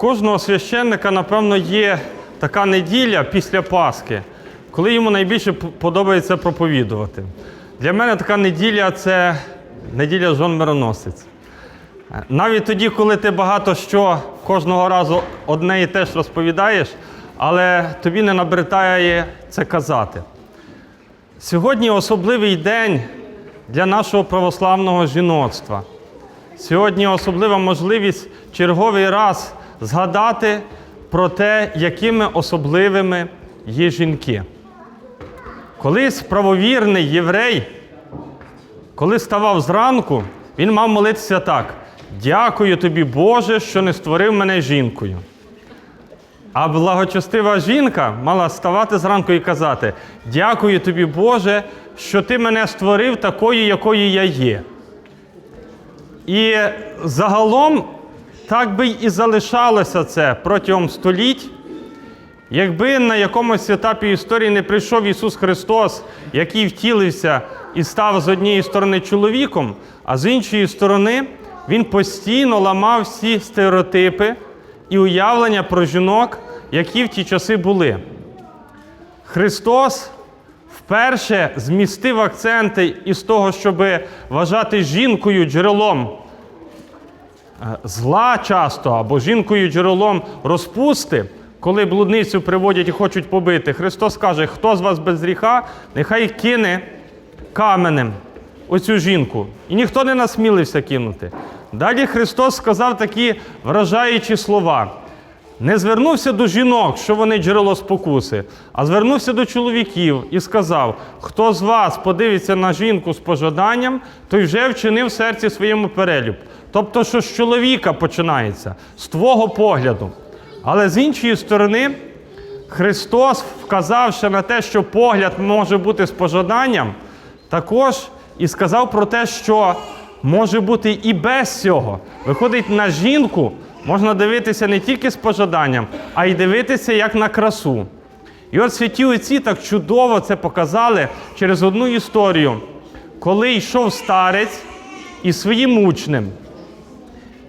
кожного священника, напевно, є така неділя після Пасхи, коли йому найбільше подобається проповідувати. Для мене така неділя це неділя жон мироносець. Е, Навіть тоді, коли ти багато що кожного разу одне і те ж розповідаєш, але тобі не набритає це казати. Сьогодні особливий день для нашого православного жіноцтва. Сьогодні особлива можливість черговий раз згадати про те, якими особливими є жінки. Колись правовірний єврей, коли ставав зранку, він мав молитися так: Дякую тобі, Боже, що не створив мене жінкою. А благочестива жінка мала ставати зранку і казати: Дякую тобі, Боже, що ти мене створив такою, якою я є. І загалом так би і залишалося це протягом століть, якби на якомусь етапі історії не прийшов Ісус Христос, який втілився і став з однієї сторони чоловіком, а з іншої сторони Він постійно ламав всі стереотипи і уявлення про жінок, які в ті часи були. Христос вперше змістив акценти із того, щоб вважати жінкою джерелом зла часто або жінкою джерелом розпусти, коли блудницю приводять і хочуть побити. Христос каже, хто з вас без гріха, нехай кине каменем оцю жінку. І ніхто не насмілився кинути. Далі Христос сказав такі вражаючі слова. Не звернувся до жінок, що вони джерело спокуси, а звернувся до чоловіків і сказав: хто з вас подивиться на жінку з пожаданням, той вже вчинив серці своєму перелюб. Тобто, що з чоловіка починається, з твого погляду. Але з іншої сторони, Христос, вказавши на те, що погляд може бути з пожаданням, також і сказав про те, що може бути і без цього. Виходить, на жінку можна дивитися не тільки з пожаданням, а й дивитися як на красу. І от святі отці так чудово це показали через одну історію, коли йшов старець із своїм учнем.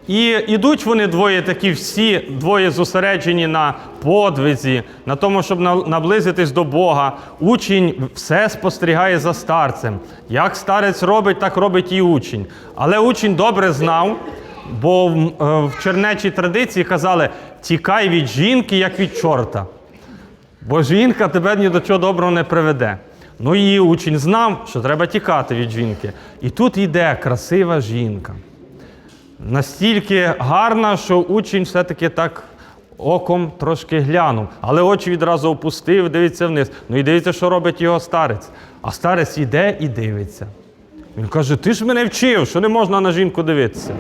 І ідуть вони двоє такі всі, двоє зосереджені на подвизі, на тому, щоб на- наблизитись до Бога. Учень все спостерігає за старцем. Як старець робить, так робить і учень. Але учень добре знав, бо в, е, чернечій традиції казали: тікай від жінки, як від чорта. Бо жінка тебе ні до чого доброго не приведе. Ну і учень знав, що треба тікати від жінки. І тут йде красива жінка настільки гарна, що учень все-таки так оком трошки глянув, але очі відразу опустив, дивиться вниз. Ну і дивиться, що робить його старець. А старець іде і дивиться. Він каже: Ти ж мене вчив, що не можна на жінку дивитися.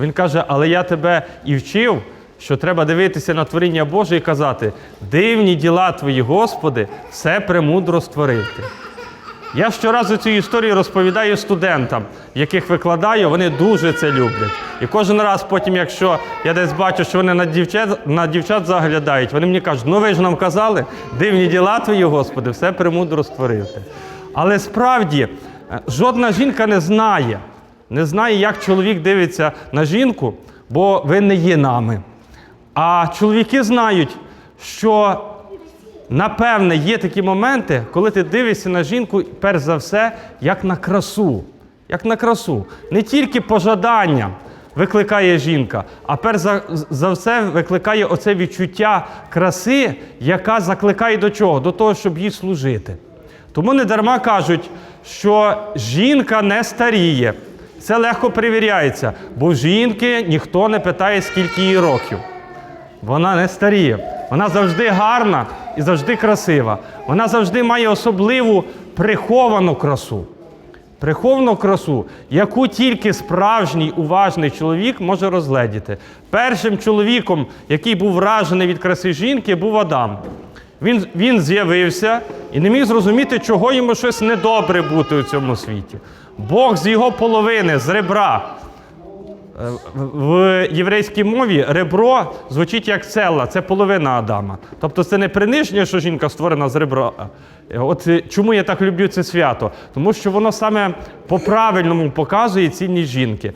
Він каже, але я тебе і вчив, що треба дивитися на творіння Боже і казати: дивні діла твої, Господи, все премудро створив ти. Я щоразу цю історію розповідаю студентам, яких викладаю, вони дуже це люблять. І кожен раз потім, якщо я десь бачу, що вони на дівчат, на дівчат заглядають, вони мені кажуть, ну ви ж нам казали, дивні діла твої, Господи, все премудро створив. Але справді е, жодна жінка не знає, не знає, як чоловік дивиться на жінку, бо ви не є нами. А чоловіки знають, що Напевне, є такі моменти, коли ти дивишся на жінку, перш за все, як на красу. Як на красу. Не тільки пожадання викликає жінка, а перш за, за все викликає оце відчуття краси, яка закликає до чого? До того, щоб їй служити. Тому не дарма кажуть, що жінка не старіє. Це легко перевіряється, бо жінки ніхто не питає, скільки їй років. Вона не старіє. Вона завжди гарна і завжди красива. Вона завжди має особливу приховану красу. Приховану красу, яку тільки справжній уважний чоловік може розгледіти. Першим чоловіком, який був вражений від краси жінки, був Адам. Він, він з'явився і не міг зрозуміти, чого йому щось недобре бути у цьому світі. Бог з його половини, з ребра, В єврейській мові ребро звучить як цела, це половина Адама. Тобто це не приниження, що жінка створена з ребра. От чому я так люблю це свято? Тому що воно саме по-правильному показує цінність жінки.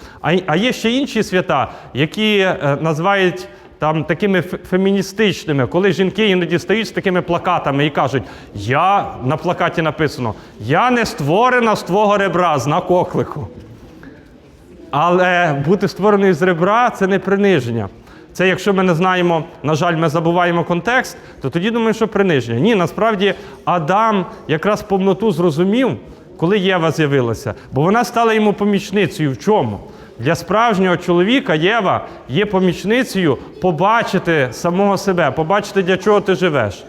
А, є ще інші свята, які е, називають там такими феміністичними, коли жінки іноді стають з такими плакатами і кажуть: Я на плакаті написано: Я не створена з твого ребра, знак оклику. Але бути створеною з ребра це не приниження. Це якщо ми не знаємо, на жаль, ми забуваємо контекст, то тоді думаємо, що приниження. Ні, насправді Адам якраз повноту зрозумів, коли Єва з'явилася, бо вона стала йому помічницею. В чому? Для справжнього чоловіка Єва є помічницею побачити самого себе, побачити, для чого ти живеш.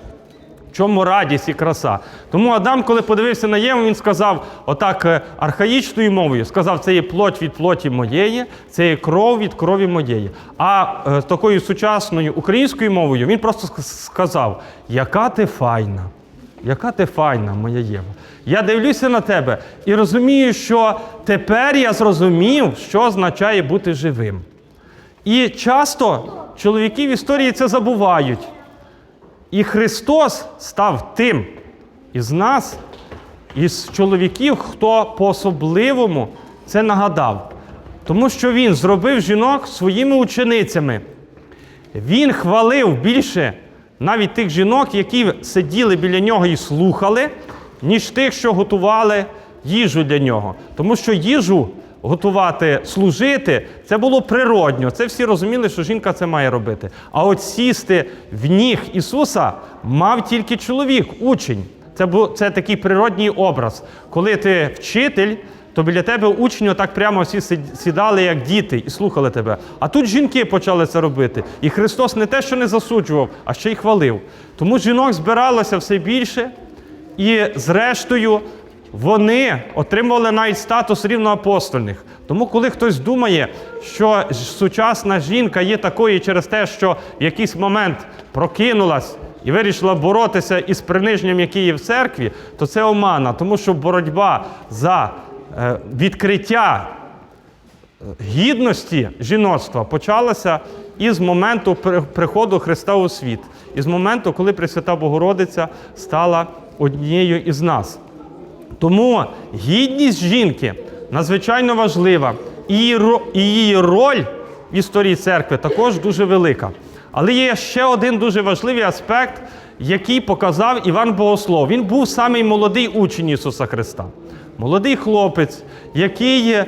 Чому радість і краса? Тому Адам, коли подивився на Єву, він сказав отак е, архаїчною мовою, сказав, це є плоть від плоті моєї, це є кров від крові моєї. А е, такою сучасною українською мовою він просто сказав: яка ти файна, яка ти файна, моя Єва. Я дивлюся на тебе і розумію, що тепер я зрозумів, що означає бути живим. І часто чоловіки в історії це забувають. І Христос став тим із нас, із чоловіків, хто по-особливому це нагадав. Тому що Він зробив жінок своїми ученицями. Він хвалив більше навіть тих жінок, які сиділи біля нього і слухали, ніж тих, що готували їжу для нього. Тому що їжу готувати, служити це було природньо. Це всі розуміли, що жінка це має робити. А от сісти в ніг Ісуса мав тільки чоловік, учень. Це був це такий природній образ. Коли ти вчитель, то біля тебе учні так прямо всі сідали, як діти, і слухали тебе. А тут жінки почали це робити. І Христос не те, що не засуджував, а ще й хвалив. Тому жінок збиралося все більше, і зрештою вони отримували навіть статус рівноапостольних. Тому, коли хтось думає, що сучасна жінка є такою через те, що в якийсь момент прокинулась і вирішила боротися із приниженням, яке є в церкві, то це омана, тому що боротьба за е, відкриття гідності жіноцтва почалася із моменту приходу Христа у світ, із моменту, коли Пресвята Богородиця стала однією із нас. Тому гідність жінки надзвичайно важлива, і її роль в історії церкви також дуже велика. Але є ще один дуже важливий аспект, який показав Іван Богослов. Він був самий молодий учень Ісуса Христа. Молодий хлопець, який е,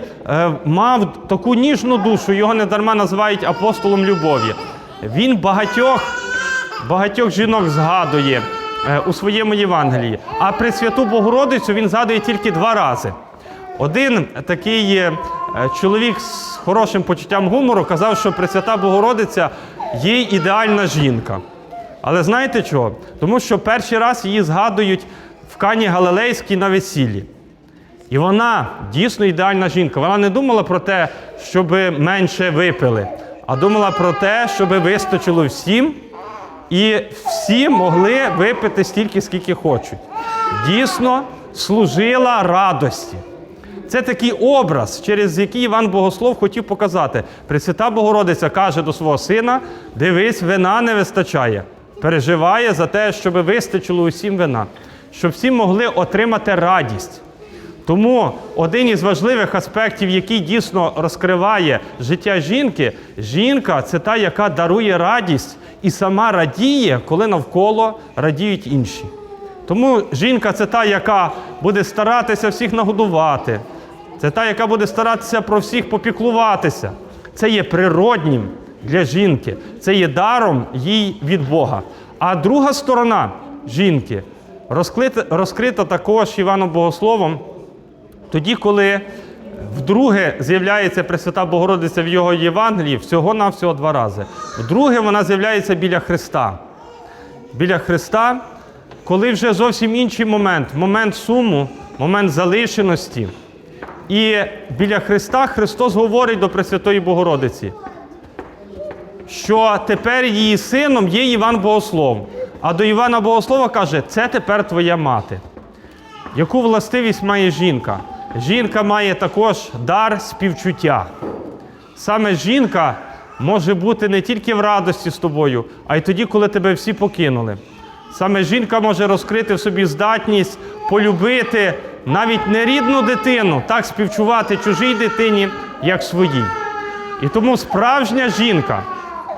мав таку ніжну душу, його недарма називають апостолом любові. Він багатьох багатьох жінок згадує у своєму Євангелії. А Пресвяту Богородицю він згадує тільки два рази. Один такий е, чоловік з хорошим почуттям гумору казав, що Пресвята Богородиця є ідеальна жінка. Але знаєте чого? Тому що перший раз її згадують в Кані Галилейській на весіллі. І вона дійсно ідеальна жінка. Вона не думала про те, щоб менше випили, а думала про те, щоб вистачило всім, і всі могли випити стільки, скільки хочуть. Дійсно служила радості. Це такий образ, через який Іван Богослов хотів показати. Пресвята Богородиця каже до свого сина: дивись, вина не вистачає. Переживає за те, щоб вистачило усім вина, щоб всі могли отримати радість. Тому один із важливих аспектів, який дійсно розкриває життя жінки, жінка це та, яка дарує радість і сама радіє, коли навколо радіють інші. Тому жінка це та, яка буде старатися всіх нагодувати, це та, яка буде старатися про всіх попіклуватися. Це є природнім для жінки, це є даром їй від Бога. А друга сторона жінки розкрита, розкрита також Іваном Богословом. Тоді, коли вдруге з'являється Пресвята Богородиця в його Євангелії, всього-навсього два рази. Вдруге вона з'являється біля Христа. Біля Христа, коли вже зовсім інший момент, момент суму, момент залишеності. І біля Христа Христос говорить до Пресвятої Богородиці, що тепер її сином є Іван Богослов. А до Івана Богослова каже, це тепер твоя мати. Яку властивість має жінка? Жінка має також дар співчуття. Саме жінка може бути не тільки в радості з тобою, а й тоді, коли тебе всі покинули. Саме жінка може розкрити в собі здатність полюбити навіть нерідну дитину, так співчувати чужій дитині, як своїй. І тому справжня жінка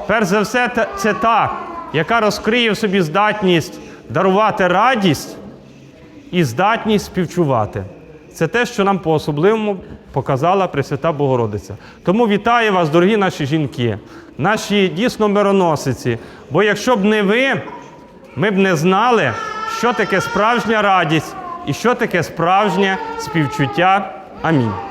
перш за все, це та, яка розкриє в собі здатність дарувати радість і здатність співчувати. Це те, що нам по-особливому показала Пресвята Богородиця. Тому вітаю вас, дорогі наші жінки, наші дійсно мироносиці. Бо якщо б не ви, ми б не знали, що таке справжня радість і що таке справжнє співчуття. Амінь.